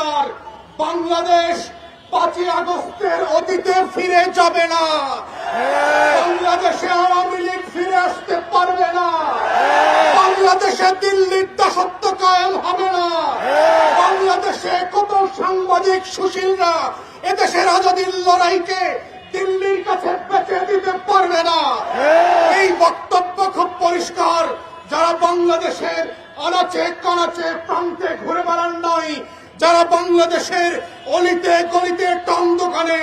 পরিষ্কার বাংলাদেশ পাঁচই আগস্টের অতীতে ফিরে যাবে না। বাংলাদেশে আওয়ামী লীগ ফিরে আসতে পারবে না। বাংলাদেশে দিল্লির দাসত্ব কায়েম হবে না। বাংলাদেশে কত সাংবাদিক সুশীলরা এদেশের আজাদির লড়াইকে দিল্লির কাছে বেঁচে দিতে পারবে না। এই বক্তব্য খুব পরিষ্কার। যারা বাংলাদেশের আনাচে কানাচে প্রান্তে ঘুরে বেড়ান নাই যারা বাংলাদেশের অলিতে গলিতে টং দোকানে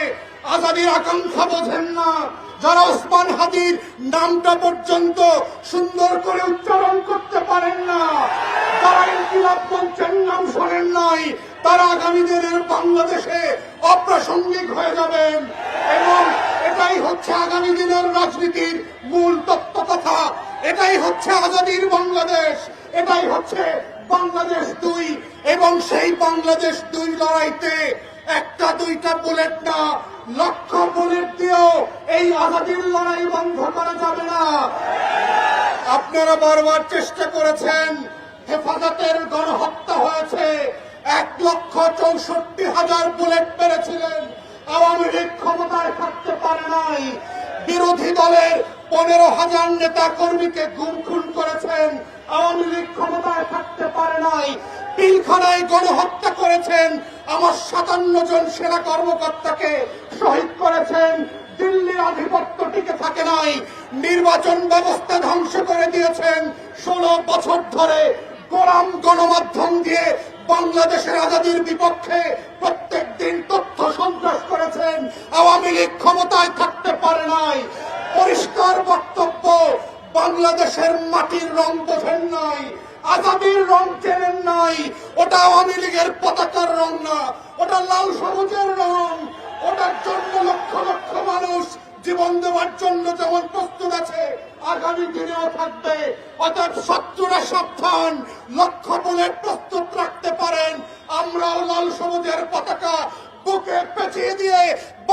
আজাদির আকাঙ্ক্ষা বোঝেন না, যারা ওসমান হাদির নামটা পর্যন্ত সুন্দর করে উচ্চারণ করতে পারেন না তারা ইনকিলাব মঞ্চের নাম শোনেন নাই, তারা আগামী দিনের বাংলাদেশে অপ্রাসঙ্গিক হয়ে যাবেন। এবং এটাই হচ্ছে আগামী দিনের রাজনীতির মূল তত্ত্ব কথা, এটাই হচ্ছে আজাদির বাংলাদেশ, এটাই হচ্ছে বাংলাদেশ দুই এবং সেই বাংলাদেশ দুই লড়াইতে একটা দুইটা বুলেট না, লক্ষ বুলেট দিয়েও এই আজাদির লড়াই বন্ধ করা যাবে না। আপনারা বারবার চেষ্টা করেছেন, হেফাজতের গণহত্যা হয়েছে। এক লক্ষ চৌষট্টি হাজার বুলেট পেরেছিলেন আওয়ামী লীগ ক্ষমতায় থাকতে পারে নাই। বিরোধী দলের পনেরো হাজার নেতা কর্মীকে গুম খুন করেছেন। আওয়ামী লীগ ক্ষমতায় থাকতে পারে নাই। পিলখানায় গণহত্যা করেছেন। আমার সাতান্ন জন সেনা কর্মকর্তাকে শহীদ করেছেন। দিল্লির আধিপত্য টিকে থাকে নাই। নির্বাচন ব্যবস্থা ধ্বংস করে দিয়েছেন। ষোলো বছর ধরে গোলাম গণমাধ্যম দিয়ে বাংলাদেশের আজাদির বিপক্ষে প্রত্যেক দিন তথ্য সন্ত্রাস করেছেন। আওয়ামী লীগ ক্ষমতায় থাকতে পারে নাই। পরিষ্কার বক্তব্য, বাংলাদেশের মাটির রং বোঝেন নাই, আজাদির রং চেনেন নাই, ওটা আওয়ামী লীগের পতাকার রং না, ওটা লাল সবুজের রং ওটার জন্য লক্ষ লক্ষ মানুষ জীবন দেওয়ার জন্য যেমন প্রস্তুত আছে, আগামী দিনেও থাকবে। অর্থাৎ শত্রুরা সাবধান, লক্ষ্য বুলেট প্রস্তুত রাখতে পারেন। আমরাও লাল সবুজের পতাকা বুকে পেঁচিয়ে দিয়ে